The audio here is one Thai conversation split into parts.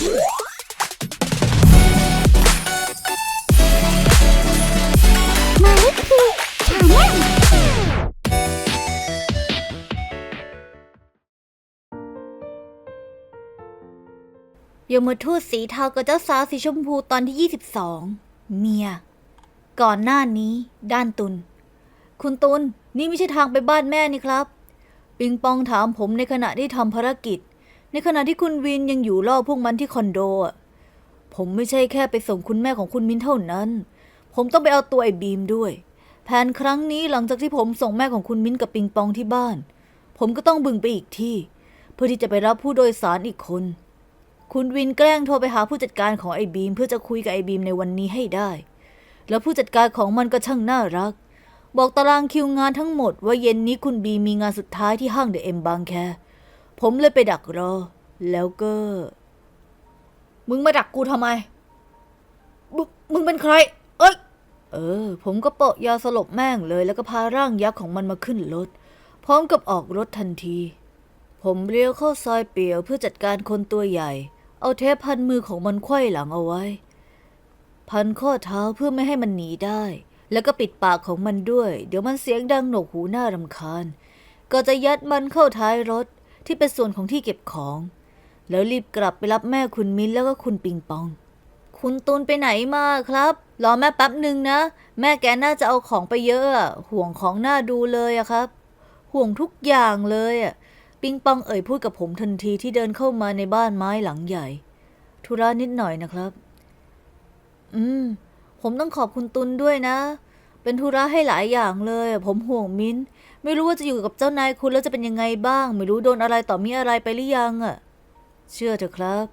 มาลขคือชาแนลยมทูตสีเทากับเจ้าสาวสีชมพูตอนที่ 22 เมีย ก่อนหน้านี้ ด้านตุน คุณตุน นี่ไม่ใช่ทางไปบ้านแม่นี่ครับ ปิงปองถามผมในขณะที่ทำภารกิจ ในขณะที่คุณวินยังอยู่ล่อพวกมันที่คอนโดอะผมไม่ใช่แค่ไปส่งคุณแม่ของคุณมินเท่านั้น ผมต้องไปเอาตัวไอ้บีมด้วย แผนครั้งนี้หลังจากที่ผมส่งแม่ของคุณมิ้นกับปิงปองที่บ้าน ผมก็ต้องบึงไปอีกที่ เพื่อที่จะไปรับผู้โดยสารอีกคน คุณวินแกล้งโทรไปหาผู้จัดการของไอ้บีม เพื่อจะคุยกับไอ้บีมในวันนี้ให้ได้ แล้วผู้จัดการของมันก็ช่างน่ารัก บอกตารางคิวงานทั้งหมดว่าเย็นนี้คุณบีมีงานสุดท้ายที่ห้างเดอะเอ็มบางแค ผมเลยไปดักรอ แล้วก็ มึงมาดักกูทำไมมึงมึงเป็นใคร เอ้ย เออ ผมก็เปาะยาสลบแม่งเลยแล้วก็พาร่างยักษ์ของมันมาขึ้นรถ พร้อมกับออกรถทันที ผมเลี้ยวเข้าซอยเปียวเพื่อจัดการคนตัวใหญ่ เอาเทปพันมือของมันไขว้หลังเอาไว้ พันข้อเท้าเพื่อไม่ให้มันหนีได้ แล้วก็ปิดปากของมันด้วย เดี๋ยวมันเสียงดังหนวกหูน่ารำคาญ ก็จะยัดมันเข้าท้ายรถ ที่เป็นส่วนของที่เก็บของ แล้วรีบกลับไปรับแม่คุณมิ้นแล้วก็คุณปิงปอง คุณตูนไปไหนมาครับรอแม่แป๊บหนึ่งนะ แม่แกน่าจะเอาของไปเยอะ ห่วงของน่าดูเลยอะครับ ห่วงทุกอย่างเลยอะปิงปองเอ่ยพูดกับผมทันทีที่เดินเข้ามาในบ้านไม้หลังใหญ่ ธุระนิดหน่อยนะครับ อืม ผมต้องขอบคุณตุนด้วยนะ เป็นธุระให้หลายอย่างเลย ผมห่วงมิ้น ไม่รู้ว่าจะอยู่กับเจ้านายคุณแล้วจะเป็นยังไงบ้าง ไม่รู้โดนอะไรต่อมีอะไรไปหรือยังอะเชื่อเถอะครับ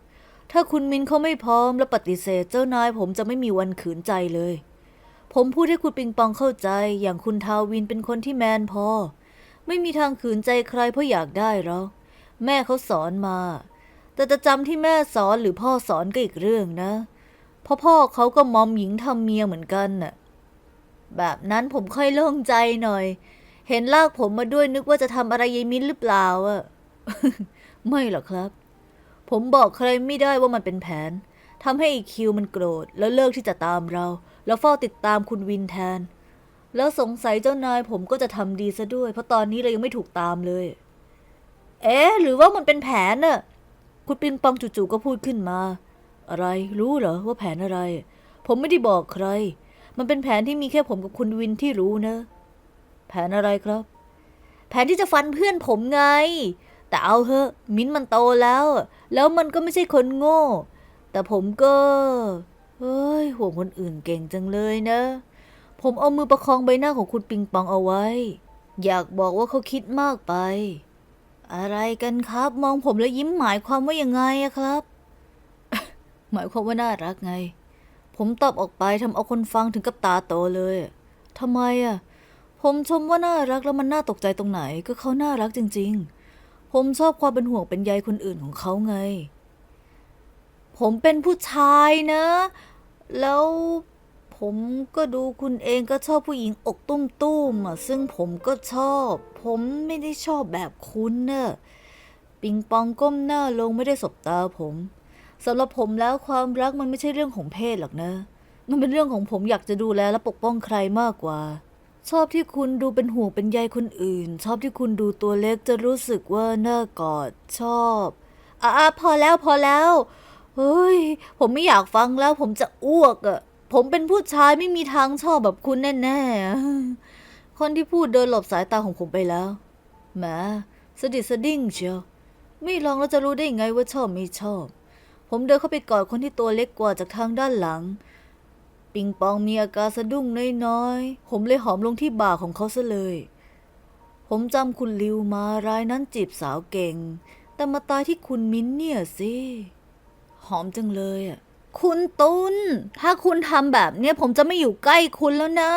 ถ้าคุณมินเขาไม่พร้อมและปฏิเสธเจ้านายผมจะไม่มีวันขืนใจเลย ผมพูดให้คุณปิงปองเข้าใจ อย่างคุณทาวินเป็นคนที่แมนพอ ไม่มีทางขืนใจใครเพราะอยากได้หรอกแม่เขาสอนมา แต่จะจำที่แม่สอนหรือพ่อสอนก็อีกเรื่องนะเพราะพ่อเขาก็มอมหญิงทำเมียเหมือนกันน่ะแบบนั้นผมค่อยโล่งใจหน่อย เห็นลากผมมาด้วยนึกว่าจะทำอะไรยายมิ้นหรือเปล่าอะไม่หรอกครับ ผมบอกใครไม่ได้ว่ามันเป็นแผนทำให้อีคิวมันโกรธ แล้วเลิกที่จะตามเรา แล้วเฝ้าติดตามคุณวินแทน แล้วสงสัยเจ้านายผมก็จะทำดีซะด้วย เพราะตอนนี้เรายังไม่ถูกตามเลย เอ๊ะหรือว่ามันเป็นแผนน่ะคุณปิงปองจู่ๆก็พูดขึ้นมา อะไรรู้เหรอว่าแผนอะไร ผมไม่ได้บอกใคร มันเป็นแผนที่มีแค่ผมกับคุณวินที่รู้นะ แผนอะไรครับ แผนที่จะฟันเพื่อนผมไง แต่เอาเถอะมิ้นมันโตแล้ว แล้วมันก็ไม่ใช่คนโง่ แต่ผมก็เฮ้ยห่วงคนอื่นเก่งจังเลยนะ ผมเอามือประคองใบหน้าของคุณปิงปองเอาไว้ อยากบอกว่าเขาคิดมากไป อะไรกันครับ มองผมแล้วยิ้มหมายความว่ายังไงอะครับ หมายความว่าน่ารักไง ผมตอบออกไปทำเอาคนฟังถึงกับตาโตเลยทำไมอะ ผมชมว่าน่ารักแล้วมันน่าตกใจตรงไหนก็เขาน่ารักจริง ๆ ผมชอบความเป็นห่วงเป็นใยคนอื่นของเขาไง ผมเป็นผู้ชายนะ แล้วผมก็ดูคุณเองก็ชอบผู้หญิงอกตุ้มๆอะซึ่งผมก็ชอบ ผมไม่ได้ชอบแบบคุณเนอะปิงปองก้มหน้าลงไม่ได้สบตาผมสำหรับผมแล้วความรักมันไม่ใช่เรื่องของเพศหรอกนะ มันเป็นเรื่องของผมอยากจะดูแลและปกป้องใครมากกว่า ชอบที่คุณดูเป็นห่วงเป็นใยคนอื่น ชอบที่คุณดูตัวเล็กจะรู้สึกว่าน่ากอดชอบอะพอแล้วพอแล้วเฮ้ย ผมไม่อยากฟังแล้ว ผมจะอ้วกอะ่ะผมเป็นผู้ชายไม่มีทางชอบแบบคุณแน่ๆ คนที่พูดเดินหลบสายตาของผมไปแล้วแหมสะดิสะดิ้งเชียวไม่ลองแล้วจะรู้ได้ไงว่าชอบไม่ชอบ ผมเดินเข้าไปกอดคนที่ตัวเล็กกว่าจากทางด้านหลัง ปิงปองมีอาการสะดุ้งน้อยๆ ผมเลยหอมลงที่บ่าของเขาซะเลย ผมจำคุณลิวมารายนั้นจีบสาวเก่ง แต่มาตายที่คุณมิ้นเนี่ยสิ หอมจังเลยอะ คุณตุน ถ้าคุณทำแบบเนี้ยผมจะไม่อยู่ใกล้คุณแล้วนะ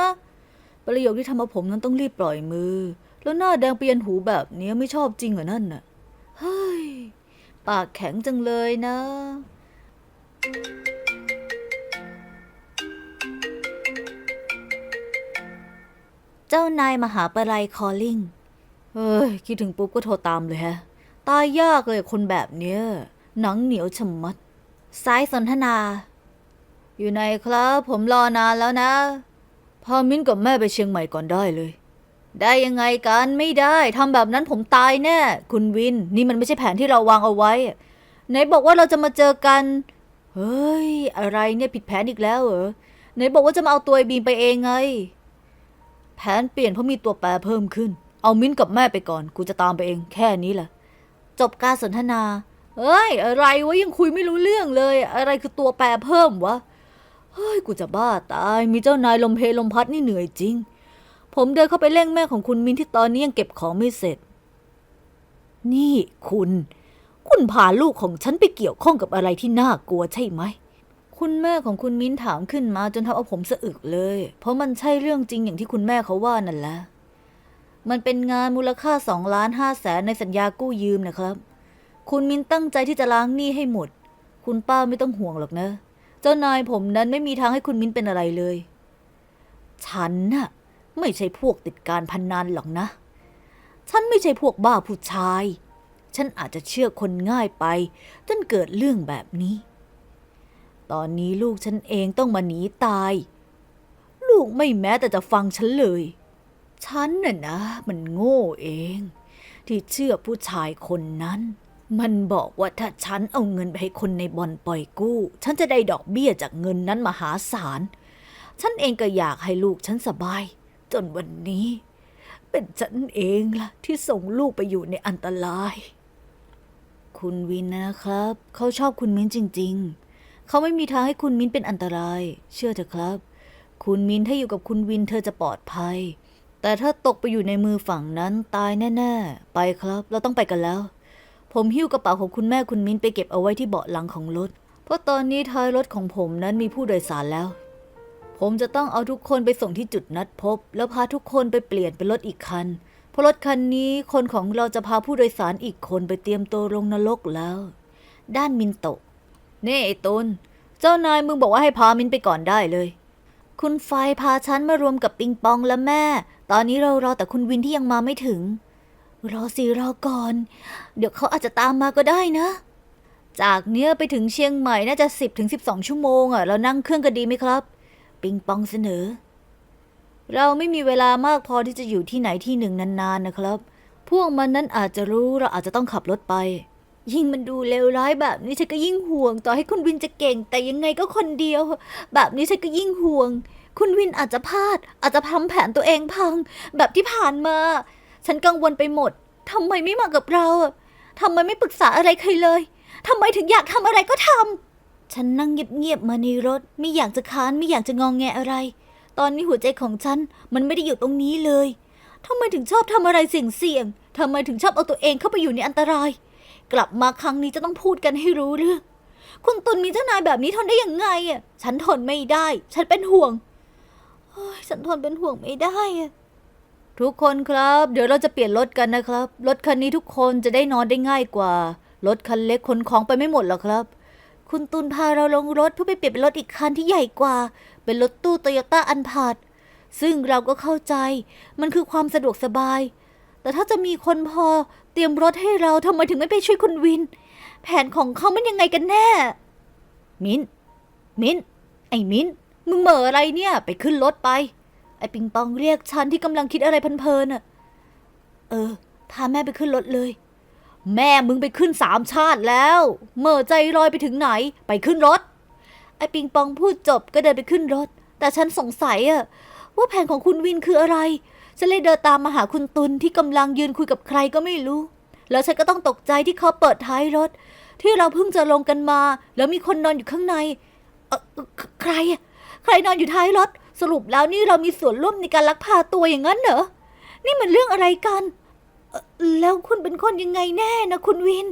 ประโยคที่ทำเอาผมนั้นต้องรีบปล่อยมือ แล้วหน้าแดงเปลี่ยนหูแบบเนี้ยไม่ชอบจริงเหรอนั่นน่ะ เฮ้ย ปากแข็งจังเลยนะ เจ้านายมหาปลัยคอลลิงเฮ้ย คิดถึงปุ๊บก็โทรตามเลยฮะ ตายยากเลยคนแบบเนี้ย หนังเหนียวชมัด สายสนทนา อยู่ไหนครับ ผมรอนานแล้วนะ พามิ้นกับแม่ไปเชียงใหม่ก่อนได้เลย ได้ยังไงกันไม่ได้ทำแบบนั้นผมตายแน่ คุณวิน นี่มันไม่ใช่แผนที่เราวางเอาไว้ ไหนบอกว่าเราจะมาเจอกัน เฮ้ย อะไรเนี่ยผิดแผนอีกแล้วเหรอ ไหนบอกว่าจะมาเอาตัวไอบีมไปเองไง แผนเปลี่ยนเพราะมีตัวแปรเพิ่มขึ้น เอามิ้นกับแม่ไปก่อน กูจะตามไปเอง แค่นี้แหละ จบการสนทนาเฮ้ย อะไรวะยังคุยไม่รู้เรื่องเลย อะไรคือตัวแปรเพิ่มวะ เฮ้ย กูจะบ้าตาย มีเจ้านายลมเพลลมพัดนี่เหนื่อยจริง ผมเดินเข้าไปเร่งแม่ของคุณมินที่ตอนนี้ยังเก็บของไม่เสร็จ นี่คุณ คุณพาลูกของฉันไปเกี่ยวข้องกับอะไรที่น่ากลัวใช่ไหม คุณแม่ของคุณมิ้นถามขึ้นมาจนทำเอาผมสะอึกเลย เพราะมันใช่เรื่องจริงอย่างที่คุณแม่เขาว่านั่นแหละ มันเป็นงานมูลค่าสองล้านห้าแสนในสัญญากู้ยืมนะครับ คุณมิ้นตั้งใจที่จะล้างหนี้ให้หมด คุณป้าไม่ต้องห่วงหรอกนะ เจ้านายผมนั้นไม่มีทางให้คุณมิ้นเป็นอะไรเลย ฉันน่ะไม่ใช่พวกติดการพนนันหรอกนะ ฉันไม่ใช่พวกบ้าผู้ชาย ฉันอาจจะเชื่อคนง่ายไปจนเกิดเรื่องแบบนี้ ตอนนี้ลูกฉันเองต้องมาหนีตาย ลูกไม่แม้แต่จะฟังฉันเลย ฉันน่ะนะ มันโง่เอง ที่เชื่อผู้ชายคนนั้น มันบอกว่าถ้าฉันเอาเงินไปให้คนในบ่อนปล่อยกู้ ฉันจะได้ดอกเบี้ยจากเงินนั้นมหาศาล ฉันเองก็อยากให้ลูกฉันสบาย จนวันนี้ เป็นฉันเองล่ะ ที่ส่งลูกไปอยู่ในอันตราย คุณวินนะครับ เขาชอบคุณมิ้นจริง ๆ เขาไม่มีทางให้คุณมิ้นเป็นอันตราย เชื่อเถอะครับ คุณมิ้นถ้าอยู่กับคุณวินเธอจะปลอดภัย แต่ถ้าตกไปอยู่ในมือฝั่งนั้นตายแน่ๆ ไปครับ เราต้องไปกันแล้ว ผมหิ้วกระเป๋าของคุณแม่คุณมิ้นไปเก็บเอาไว้ที่เบาะหลังของรถ เพราะตอนนี้ท้ายรถของผมนั้นมีผู้โดยสารแล้ว ผมจะต้องเอาทุกคนไปส่งที่จุดนัดพบ แล้วพาทุกคนไปเปลี่ยนเป็นรถอีกคัน เพราะรถคันนี้คนของเราจะพาผู้โดยสารอีกคนไปเตรียมตัวลงนรกแล้ว ด้านมินโตะ นี่ไอ้ตุนเจ้านายมึงบอกว่าให้พามินไปก่อนได้เลย คุณไฟพาฉันมารวมกับปิงปองและแม่ ตอนนี้เรารอแต่คุณวินที่ยังมาไม่ถึง รอสิรอก่อน เดี๋ยวเขาอาจจะตามมาก็ได้นะ จากเนี้ยไปถึงเชียงใหม่น่าจะ 10ถึง12 ชั่วโมงอะ เรานั่งเครื่องกันดีไหมครับ ปิงปองเสนอ เราไม่มีเวลามากพอที่จะอยู่ที่ไหนที่หนึ่งนานๆนะครับ พวกมันนั้นอาจจะรู้เราอาจจะต้องขับรถไป ยิ่งมันดูเลวร้ายแบบนี้ฉันก็ยิ่งห่วง ต่อให้คุณวินจะเก่ง แต่ยังไงก็คนเดียว แบบนี้ฉันก็ยิ่งห่วง คุณวินอาจจะพลาด อาจจะทำแผนตัวเองพัง แบบที่ผ่านมา ฉันกังวลไปหมดทำไมไม่มากับเราทำไมไม่ปรึกษาอะไรใครเลยทำไมถึงอยากทำอะไรก็ทำฉันนั่งเงียบๆมาในรถ ไม่อยากจะค้านไม่อยากจะงองแงอะไร ตอนนี้หัวใจของฉันมันไม่ได้อยู่ตรงนี้เลยทำไมถึงชอบทำอะไรเสี่ยงๆทำไมถึงชอบเอาตัวเองเข้าไปอยู่ในอันตราย กลับมาครั้งนี้จะต้องพูดกันให้รู้เรื่อง คุณตุลมีเจ้านายแบบนี้ทนได้ยังไงอะ ฉันทนไม่ได้ ฉันเป็นห่วงฉันทนเป็นห่วงไม่ได้อะทุกคนครับ เดี๋ยวเราจะเปลี่ยนรถกันนะครับ รถคันนี้ทุกคนจะได้นอนได้ง่ายกว่า รถคันเล็กขนของไปไม่หมดหรอกครับ คุณตุลพาเราลงรถเพื่อไปเปลี่ยนเป็นรถอีกคันที่ใหญ่กว่า เป็นรถตู้โตโยต้าอันพาดซึ่งเราก็เข้าใจ มันคือความสะดวกสบาย แต่ถ้าจะมีคนพอเตรียมรถให้เราทำไมถึงไม่ไปช่วยคุณวิน แผนของเขามันยังไงกันแน่ มินมินไอ้มินมึงเหม่ออะไรเนี่ย ไปขึ้นรถไป ไอ้ปิงปองเรียกฉันที่กำลังคิดอะไรเพลินๆน่ะ เออ พาแม่ไปขึ้นรถเลย แม่มึงไปขึ้นสามชาติแล้ว เหม่อใจลอยไปถึงไหน ไปขึ้นรถ ไอ้ปิงปองพูดจบก็เดินไปขึ้นรถ แต่ฉันสงสัยอะว่าแผนของคุณวินคืออะไร ฉันเลยเดินตามมาหาคุณตุลที่กำลังยืนคุยกับใครก็ไม่รู้ แล้วฉันก็ต้องตกใจที่เขาเปิดท้ายรถ ที่เราเพิ่งจะลงกันมา แล้วมีคนนอนอยู่ข้างในเออเอ่อใครอะใครนอนอยู่ท้ายรถ สรุปแล้วนี่เรามีส่วนร่วมในการลักพาตัวอย่างนั้นเหรอ นี่มันเรื่องอะไรกันเอ่อแล้วคุณเป็นคนยังไงแน่นะคุณวิน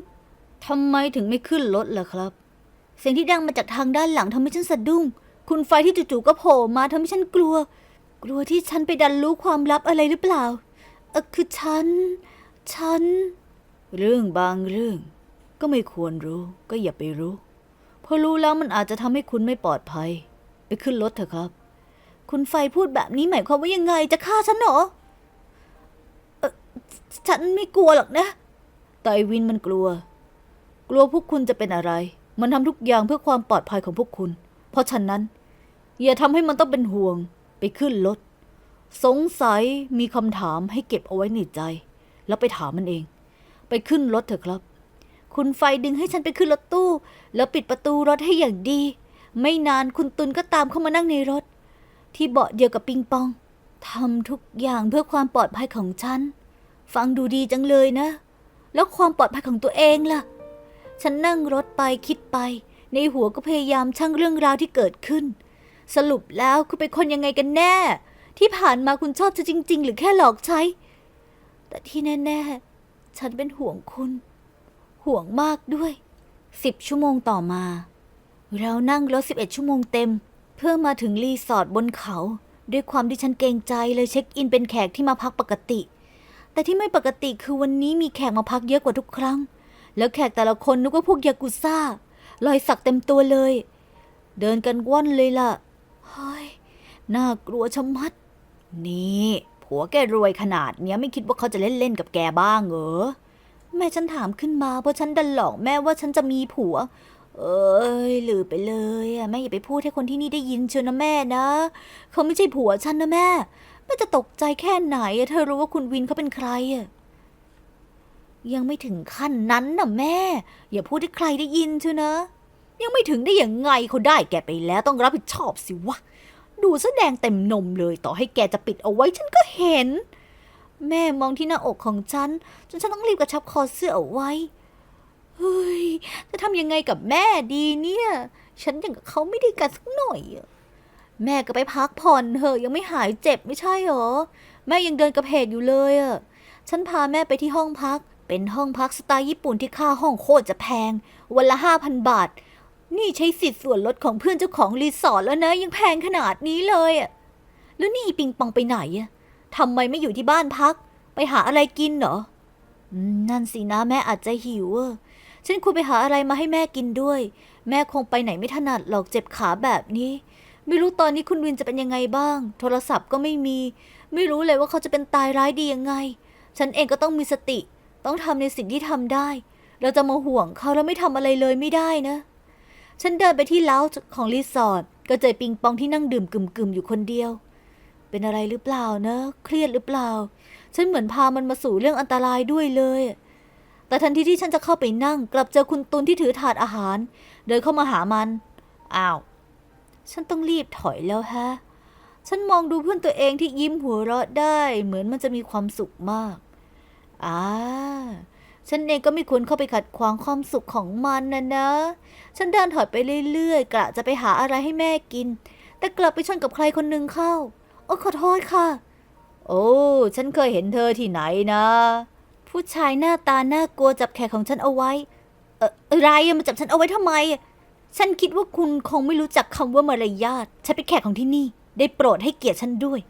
ทำไมถึงไม่ขึ้นรถล่ะครับ เสียงที่ดังมาจากทางด้านหลังทำให้ฉันสะดุ้ง คุณไฟที่จู่ๆก็โผล่มาทำให้ฉันกลัว กลัวที่ฉันไปดันรู้ความลับอะไรหรือเปล่าเออคือฉัน ฉัน เรื่องบางเรื่อง ก็ไม่ควรรู้ ก็อย่าไปรู้ เพราะรู้แล้วมันอาจจะทำให้คุณไม่ปลอดภัย ไปขึ้นรถเถอะครับ คุณไฟพูดแบบนี้หมายความว่ายังไงจะฆ่าฉันเหรอเออฉันไม่กลัวหรอกนะ แต่ไอวินมันกลัว กลัวพวกคุณจะเป็นอะไร มันทำทุกอย่างเพื่อความปลอดภัยของพวกคุณ เพราะฉะนั้น อย่าทำให้มันต้องเป็นห่วง ไปขึ้นรถสงสัยมีคำถามให้เก็บเอาไว้ในใจ แล้วไปถามมันเอง ไปขึ้นรถเถอะครับ คุณไฟดึงให้ฉันไปขึ้นรถตู้ แล้วปิดประตูรถให้อย่างดี ไม่นานคุณตุลก็ตามเข้ามานั่งในรถ ที่เบาะเดียวกับปิงปองทำทุกอย่างเพื่อความปลอดภัยของฉัน ฟังดูดีจังเลยนะ แล้วความปลอดภัยของตัวเองล่ะ ฉันนั่งรถไปคิดไป ในหัวก็พยายามชั่งเรื่องราวที่เกิดขึ้น สรุปแล้วคุณเป็นคนยังไงกันแน่ ที่ผ่านมาคุณชอบจะจริง ๆ หรือแค่หลอกใช้ แต่ที่แน่ ๆ ฉันเป็นห่วงคุณ ห่วงมากด้วยสิบชั่วโมงต่อมา เรานั่งรถสิบเอ็ดชั่วโมงเต็ม เพื่อมาถึงรีสอร์ทบนเขา ด้วยความที่ฉันเกรงใจเลยเช็คอินเป็นแขกที่มาพักปกติ แต่ที่ไม่ปกติคือวันนี้มีแขกมาพักเยอะกว่าทุกครั้ง แล้วแขกแต่ละคนนึกว่าพวกยากุซ่ารอยสักเต็มตัวเลย เดินกันว่อนเลยล่ะ เฮ้ย น่ากลัวชะมัด นี่ ผัวแกรวยขนาดเนี้ยไม่คิดว่าเขาจะเล่นเล่นกับแกบ้างเหรอ แม่ฉันถามขึ้นมาเพราะฉันดันหลอกแม่ว่าฉันจะมีผัว เอ้ยลือไปเลยอะแม่อย่าไปพูดให้คนที่นี่ได้ยินเชียวนะแม่นะ เขาไม่ใช่ผัวฉันนะแม่แม่จะตกใจแค่ไหนอะเธอรู้ว่าคุณวินเขาเป็นใครอะยังไม่ถึงขั้นนั้นนะแม่ อย่าพูดให้ใครได้ยินเชียวนะ ยังไม่ถึงได้อย่างไงเขาได้แกไปแล้วต้องรับผิดชอบสิวะ ดูแสดงเต็มนมเลยต่อให้แกจะปิดเอาไว้ฉันก็เห็น แม่มองที่หน้าอกของฉัน จนฉันต้องรีบกระชับคอเสื้อเอาไว้ เฮ้ย จะทำยังไงกับแม่ดีเนี่ย ฉันย่างกับเขาไม่ได้กันสักหน่อยแม่ก็ไปพักผ่อนเถอะยังไม่หายเจ็บไม่ใช่หรอ แม่ยังเดินกระเพกอยู่เลยอะฉันพาแม่ไปที่ห้องพัก เป็นห้องพักสไตล์ญี่ปุ่นที่ค่าห้องโคตรจะแพง วันละห้าพันบาท นี่ใช้สิทธิ์ส่วนลดของเพื่อนเจ้าของรีสอร์ทแล้วนะ ยังแพงขนาดนี้เลยอะแล้วนี่อีปิงปองไปไหนอะทำไมไม่อยู่ที่บ้านพัก ไปหาอะไรกินเหรอนั่นสินะแม่อาจจะหิวอะฉันควรไปหาอะไรมาให้แม่กินด้วย แม่คงไปไหนไม่ถนัดหรอกเจ็บขาแบบนี้ ไม่รู้ตอนนี้คุณวินจะเป็นยังไงบ้าง โทรศัพท์ก็ไม่มี ไม่รู้เลยว่าเขาจะเป็นตายร้ายดียังไง ฉันเองก็ต้องมีสติ ต้องทำในสิ่งที่ทำได้ เราจะมาห่วงเขาแล้วไม่ทำอะไรเลยไม่ได้นะ ฉันเดินไปที่เล้าของรีสอร์ทก็เจอปิงปองที่นั่งดื่มกึ่มๆอยู่คนเดียว เป็นอะไรหรือเปล่านะ เครียดหรือเปล่า ฉันเหมือนพามันมาสู่เรื่องอันตรายด้วยเลย แต่ทันทีที่ฉันจะเข้าไปนั่ง กลับเจอคุณตุลที่ถือถาดอาหาร เดินเข้ามาหามัน อ้าว ฉันต้องรีบถอยแล้วฮะ ฉันมองดูเพื่อนตัวเองที่ยิ้มหัวเราะได้ เหมือนมันจะมีความสุขมาก อ่า ฉันเองก็ไม่ควรเข้าไปขัดขวางความสุขของมันนะนะ ฉันเดินถอยไปเรื่อยๆกะจะไปหาอะไรให้แม่กิน แต่กลับไปชนกับใครคนหนึ่งเข้า โอ้ขอโทษค่ะ โอ้ ฉันเคยเห็นเธอที่ไหนนะ ผู้ชายหน้าตาน่ากลัวจับแขนของฉันเอาไว้ เอออะไรมาจับฉันเอาไว้ทำไม ฉันคิดว่าคุณคงไม่รู้จักคำว่ามารยาท ฉันเป็นแขกของที่นี่ ได้โปรดให้เกียรติฉันด้วย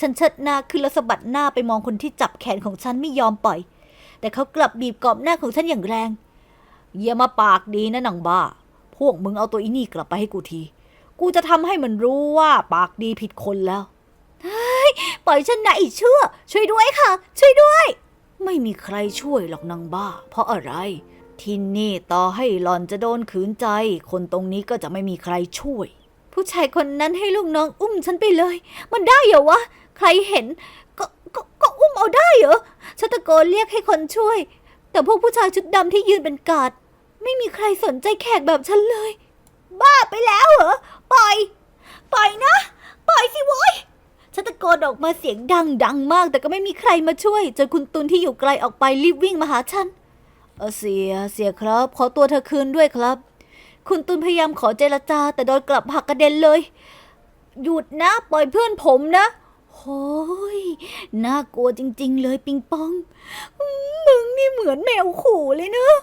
ฉันเชิดหน้าขึ้นแล้วสะบัดหน้าไปมองคนที่จับแขนของฉันไม่ยอมปล่อย แต่เขากลับบีบกรอบหน้าของฉันอย่างแรง อย่ามาปากดีนะหนังบ้า พวกมึงเอาตัวอีนี่กลับไปให้กูที กูจะทำให้มันรู้ว่าปากดีผิดคนแล้วเฮ้ยปล่อยฉันนะไอีเชื่อ ช่วยด้วยค่ะ ช่วยด้วย ไม่มีใครช่วยหรอกนางบ้า เพราะอะไร ที่นี่ต่อให้หลอนจะโดนขืนใจ คนตรงนี้ก็จะไม่มีใครช่วย ผู้ชายคนนั้นให้ลูกน้องอุ้มฉันไปเลย มันได้เหรอวะ ใครเห็นก็ก็ก็ อุ้มเอาได้เหรอฉันตะโกนเรียกให้คนช่วย แต่พวกผู้ชายชุดดำที่ยืนเป็นกาด ไม่มีใครสนใจแขกแบบฉันเลย บ้าไปแล้วเหรอ ปล่อย ปล่อยนะ ปล่อยสิโว้ยฉันตะโกนออกมาเสียงดังดังมาก แต่ก็ไม่มีใครมาช่วยจนคุณตุลที่อยู่ไกลออกไปรีบวิ่งมาหาฉันเออเสียเสียครับ ขอตัวเธอคืนด้วยครับ คุณตุลพยายามขอเจรจา แต่โดนกลับหักกระเด็นเลย หยุดนะ ปล่อยเพื่อนผมนะ โอ้ยน่ากลัวจริง ๆ เลยปิงปอง มึงนี่เหมือนแมวขู่เลยเนอะ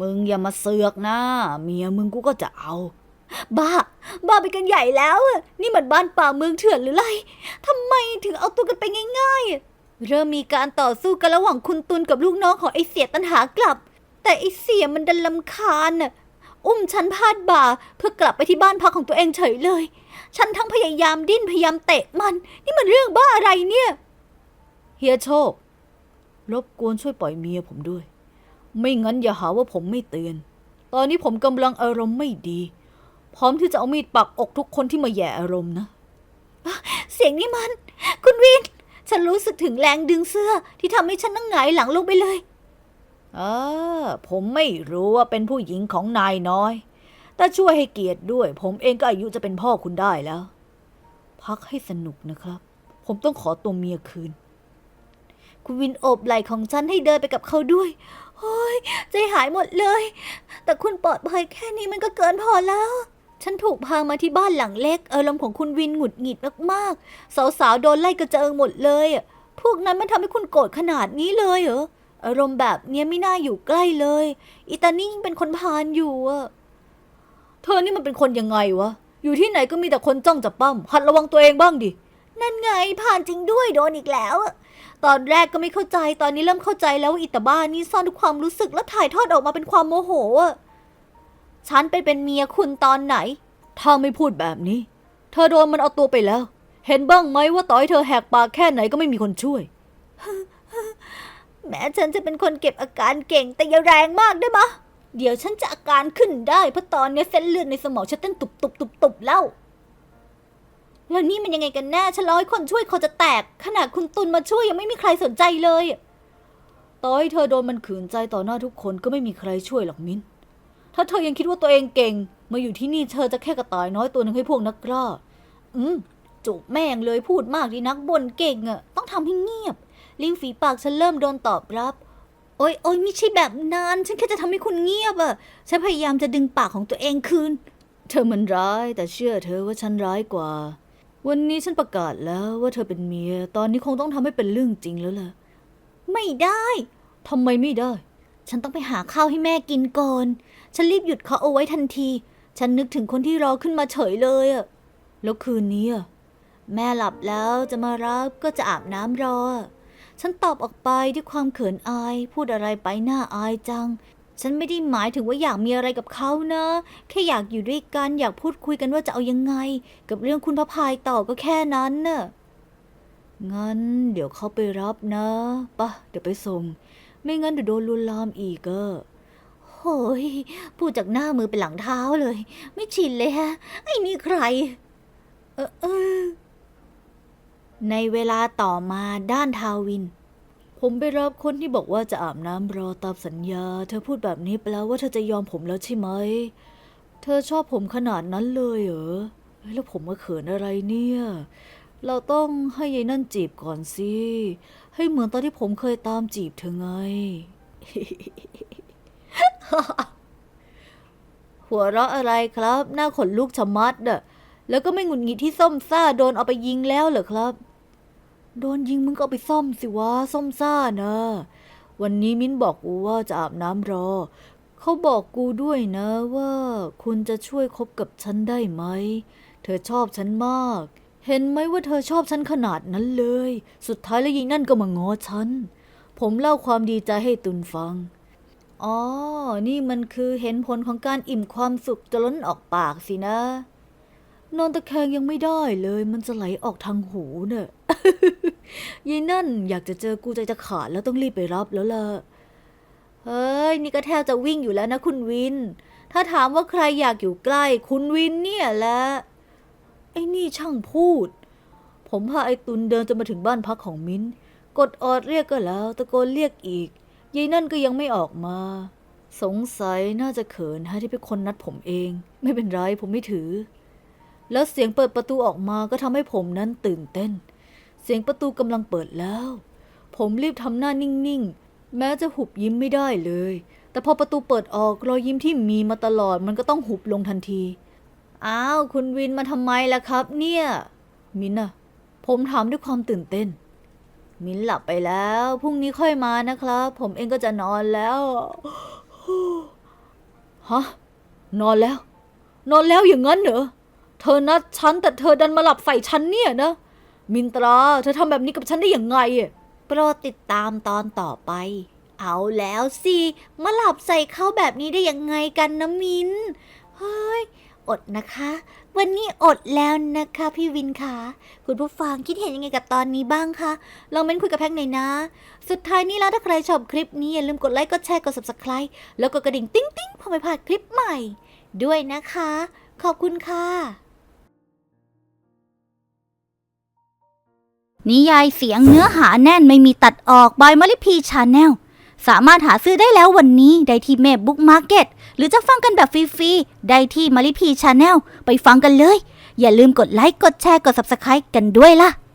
มึงอย่ามาเสือกนะ เมียมึงกูก็จะเอา บ้า บ้าไปกันใหญ่แล้วอะนี่มันบ้านป่าเมืองเถื่อนหรือไรทำไมถึงเอาตัวกันไปง่ายๆ เริ่มมีการต่อสู้กันระหว่างคุณตุลกับลูกน้องของไอเสียตันหากลับ แต่ไอเสียมันดันลำคาญน่ะ อุ้มฉันพาดบ่าเพื่อกลับไปที่บ้านพักของตัวเองเฉยเลย ฉันทั้งพยายามดิ้นพยายามเตะมัน นี่มันเรื่องบ้าอะไรเนี่ย เฮียโชค รบกวนช่วยปล่อยเมียผมด้วย ไม่งั้นอย่าหาว่าผมไม่เตือน ตอนนี้ผมกำลังอารมณ์ไม่ดี พร้อมที่จะเอามีดปักอกทุกคนที่มาแย่อารมณ์นะ เสียงนี่มัน คุณวิน ฉันรู้สึกถึงแรงดึงเสื้อที่ทำให้ฉันนั่งหงายหลังลงไปเลย เออ ผมไม่รู้ว่าเป็นผู้หญิงของนายน้อย แต่ช่วยให้เกียรติด้วย ผมเองก็อายุจะเป็นพ่อคุณได้แล้ว พักให้สนุกนะครับ ผมต้องขอตัวเมียคืน คุณวินโอบไหล่ของฉันให้เดินไปกับเขาด้วยโอ้ยใจหายหมดเลย แต่คุณปลอดภัยแค่นี้มันก็เกินพอแล้ว ฉันถูกพามาที่บ้านหลังเล็ก อารมณ์ของคุณวินหงุดหงิดมากๆ สาวๆโดนไล่กระเจิงหมดเลยอะพวกนั้นมันทำให้คุณโกรธขนาดนี้เลยเหรอ อารมณ์แบบเนี้ยไม่น่าอยู่ใกล้เลย อีตานี่ยิ่งเป็นคนพาลอยู่อะ ธอนี่มันเป็นคนยังไงวะ อยู่ที่ไหนก็มีแต่คนจ้องจับปั้ม หัดระวังตัวเองบ้างดิ นั่นไงผ่านจริงด้วยโดนอีกแล้วอะตอนแรกก็ไม่เข้าใจ ตอนนี้เริ่มเข้าใจแล้วว่าอิตาบ้านี่ซ่อนทุกความรู้สึกแล้วถ่ายทอดออกมาเป็นความโมโหอะฉันไปเป็นเมียคุณตอนไหน ถ้าไม่พูดแบบนี้ เธอโดนมันเอาตัวไปแล้ว เห็นบ้างไหมว่าต่อให้เธอแหกปากแค่ไหนก็ไม่มีคนช่วย แม้ฉันจะเป็นคนเก็บอาการเก่งแต่อย่าแรงมากได้ปะ เดี๋ยวฉันจะอาการขึ้นได้เพราะตอนนี้เส้นเลือดในสมองฉันเต้นตุบตุบตุบตุบแล้ว แล้วนี่มันยังไงกันแน่ฉันรอให้คนช่วยเขาจะแตก ขนาดคุณตุนมาช่วยยังไม่มีใครสนใจเลยต่อให้เธอโดนมันขืนใจต่อหน้าทุกคนก็ไม่มีใครช่วยหรอกมิ้น ถ้าเธอยังคิดว่าตัวเองเก่ง มาอยู่ที่นี่เธอจะแค่กระต่ายน้อยตัวหนึ่งให้พวกนักล้าอืมจุกแม่งเลยพูดมากดีนักบ่นเก่งอะต้องทำให้เงียบ ลิงฝีปากฉันเริ่มโดนตอบรับ โอ๊ยโอ๊ยไม่ใช่แบบนั้น ฉันแค่จะทำให้คุณเงียบอะฉันพยายามจะดึงปากของตัวเองคืน เธอมันร้าย แต่เชื่อเธอว่าฉันร้ายกว่า วันนี้ฉันประกาศแล้วว่าเธอเป็นเมีย ตอนนี้คงต้องทำให้เป็นเรื่องจริงแล้วล่ะ ไม่ได้ทำไมไม่ได้ ฉันต้องไปหาข้าวให้แม่กินก่อน ฉันรีบหยุดเขาเอาไว้ทันที ฉันนึกถึงคนที่รอขึ้นมาเฉยเลยอะแล้วคืนนี้อะแม่หลับแล้วจะมารับก็จะอาบน้ำรอ ฉันตอบออกไปด้วยความเขินอาย พูดอะไรไปหน้าอายจัง ฉันไม่ได้หมายถึงว่าอยากมีอะไรกับเขานะ แค่อยากอยู่ด้วยกันอยากพูดคุยกันว่าจะเอายังไง กับเรื่องคุณพระพายต่อก็แค่นั้นน่ะงั้นเดี๋ยวเขาไปรับนะปะเดี๋ยวไปส่ง ไม่งั้นเดี๋ยวโดนลวนลามอีกอะโอ้ยพูดจากหน้ามือเป็นหลังเท้าเลย ไม่ชินเลยฮะ ไอ้นี่ใคร เออเออ ในเวลาต่อมาด้านทาวิน ผมไปรับคนที่บอกว่าจะอาบน้ำรอตามสัญญา เธอพูดแบบนี้ไปแล้วว่าเธอจะยอมผมแล้วใช่ไหม เธอชอบผมขนาดนั้นเลยเหรอแล้วผมมาเขินอะไรเนี่ย เราต้องให้ยายนั่นจีบก่อนสิ ให้เหมือนตอนที่ผมเคยตามจีบเธอไง หัวเราะอะไรครับ หน้าขนลุกชะมัดอะแล้วก็ไม่หงุดหงิดที่ส้มซ่าโดนเอาไปยิงแล้วเหรอครับ โดนยิงมึงก็ไปซ่อมสิวะส้มซ่านะ วันนี้มิ้นบอกกูว่าจะอาบน้ำรอ เขาบอกกูด้วยนะว่าคุณจะช่วยคบกับฉันได้ไหม เธอชอบฉันมาก เห็นไหมว่าเธอชอบฉันขนาดนั้นเลย สุดท้ายแล้วยิงนั่นก็มาง้อฉัน ผมเล่าความดีใจให้ตุนฟัง อ๋อ นี่มันคือเห็นผลของการอิ่มความสุขจะล้นออกปากสินะ นอนตะแคงยังไม่ได้เลย มันจะไหลออกทางหูเน่ะยายนั่นอยากจะเจอกูใจจะขาดแล้วต้องรีบไปรับแล้วล่ะ เฮ้ย นี่ก็แทบจะวิ่งอยู่แล้วนะคุณวิน ถ้าถามว่าใครอยากอยู่ใกล้ คุณวินเนี่ยแหละ ไอ้นี่ช่างพูด ผมพาไอ้ตุนเดินจนมาถึงบ้านพักของมิ้น กดออดเรียกก็แล้ว ตะโกนเรียกอีกยายนั่นก็ยังไม่ออกมา สงสัยน่าจะเขินฮะที่เป็นคนนัดผมเอง ไม่เป็นไรผมไม่ถือ แล้วเสียงเปิดประตูออกมาก็ทำให้ผมนั้นตื่นเต้น เสียงประตูกำลังเปิดแล้ว ผมรีบทำหน้านิ่งๆ แม้จะหุบยิ้มไม่ได้เลย แต่พอประตูเปิดออกรอยยิ้มที่มีมาตลอดมันก็ต้องหุบลงทันที อ้าว คุณวินมาทำไมล่ะครับ เนี่ย มินอะผมถามด้วยความตื่นเต้น มินหลับไปแล้วพรุ่งนี้ค่อยมานะครับ ผมเองก็จะนอนแล้วฮะนอนแล้ว นอนแล้วอย่างนั้นเหรอ เธอนัดฉันแต่เธอดันมาหลับใส่ฉันเนี่ยนะ มินตรา เธอทำแบบนี้กับฉันได้อย่างไงอะโปรดติดตามตอนต่อไป เอาแล้วสิ มาหลับใส่เขาแบบนี้ได้ยังไงกันนะมิน เฮ้ย อดนะคะ วันนี้อดแล้วนะคะ พี่วินค่ะคุณผู้ฟังคิดเห็นยังไงกับตอนนี้บ้างคะ ลองเม้นคุยกับแพ็กหน่อยนะ สุดท้ายนี้แล้วถ้าใครชอบคลิปนี้อย่าลืมกดไลค์ กดแชร์ กด subscribe แล้วก็กระดิ่งติ๊งติ๊งๆเพื่อไม่พลาดคลิปใหม่ ด้วยนะคะ ขอบคุณค่ะ นิยายเสียงเนื้อหาแน่นไม่มีตัดออกบายมาริพีชาแนลสามารถหาซื้อได้แล้ววันนี้ได้ที่เมพบุ๊กมาร์เก็ตหรือจะฟังกันแบบฟรีๆ ได้ที่มาริพีชาแนลไปฟังกันเลย อย่าลืมกดไลค์ กดแชร์ กด subscribe กันด้วยล่ะ